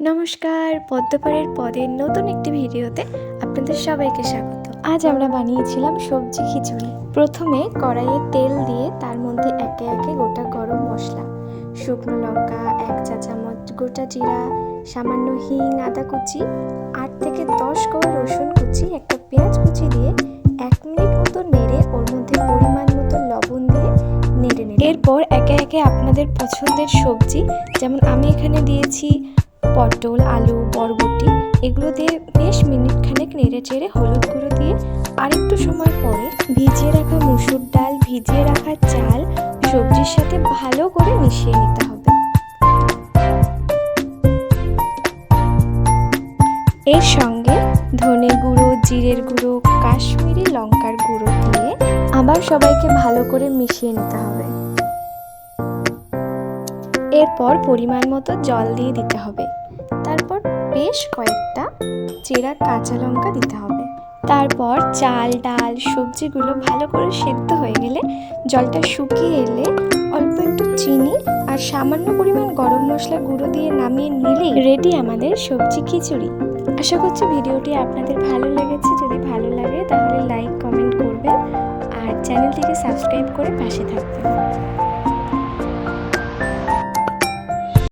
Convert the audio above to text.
নমস্কার, পদ্মপাড়ের পদের নতুন একটি ভিডিওতে আপনাদের সবাইকে স্বাগত। আজ আমরা বানিয়েছিলাম সবজি খিচুড়ি। প্রথমে কড়াইয়ে তেল দিয়ে তার মধ্যে একে একে গোটা গরম মশলা। শুকনো লঙ্কা, এক চা চামচ গোটা জিরা, সামান্য হিং, আদা কুচি, আট থেকে দশ কোয়া রসুন কুচি, একটা পেঁয়াজ কুচি দিয়ে এক মিনিট মতো নেড়ে ওর মধ্যে পরিমাণ মতো লবণ দিয়ে নেড়ে নেড়ে এরপর একে একে আপনাদের পছন্দের সবজি, যেমন আমি এখানে দিয়েছি পটল, আলু, বরবটি, এগুলো দিয়ে বেশ মিনিট খানেক নেড়ে চেড়ে হলুদ গুঁড়ো দিয়ে আরেকটু সময় পরে ভিজিয়ে রাখা মুসুর ডাল, ভিজিয়ে রাখা চাল, সবজির সাথে ভালো করে মিশিয়ে নিতে হবে। এর সঙ্গে ধনে গুঁড়ো, জিরের গুঁড়ো, কাশ্মীরি লঙ্কার গুঁড়ো দিয়ে আবার সবাইকে ভালো করে মিশিয়ে নিতে হবে। এরপর পরিমাণ মতো জল দিয়ে দিতে হবে। তারপর বেশ কয়েকটা চেরা কাঁচা লঙ্কা দিতে হবে। তারপর চাল, ডাল, সবজিগুলো ভালো করে সেদ্ধ হয়ে গেলে জলটা শুকিয়ে এলে অল্প একটু চিনি আর সামান্য পরিমাণ গরম মশলা গুঁড়ো দিয়ে নামিয়ে নিলেই রেডি আমাদের সবজি খিচুড়ি। আশা করছি ভিডিওটি আপনাদের ভালো লেগেছে। যদি ভালো লাগে তাহলে লাইক কমেন্ট করবেন আর চ্যানেলটিকে সাবস্ক্রাইব করে পাশে থাকবেন।